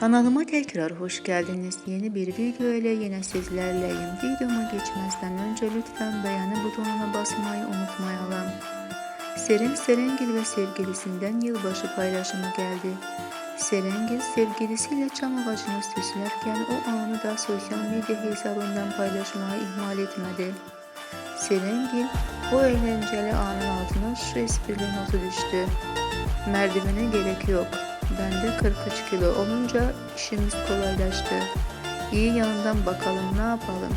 Kanalıma tekrar hoş geldiniz. Yeni bir video ile yine sizlerleyim. Videoma geçmezden önce lütfen beğeni butonuna basmayı unutmayalım. Serin Serengil ve sevgilisinden yılbaşı paylaşımı geldi. Serengil sevgilisiyle çam ağacını süslerken o anı da sosyal medya hesabından paylaşmayı ihmal etmedi. Serengil o eğlenceli anın altına şu esprili notu düştü. Merdivene gerek yok. Bende 43 kilo olunca işimiz kolaylaştı. İyi yanından bakalım ne yapalım.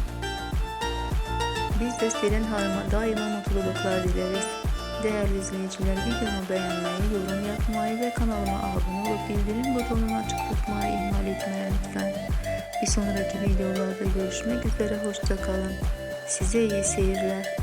Biz de Selin Hanım'a daima mutluluklar dileriz. Değerli izleyiciler videomu beğenmeyi, yorum yapmayı ve kanalıma abone olup bildirim butonunu açık tutmayı ihmal etmeyin lütfen. Bir sonraki videolarda görüşmek üzere hoşçakalın. Size iyi seyirler.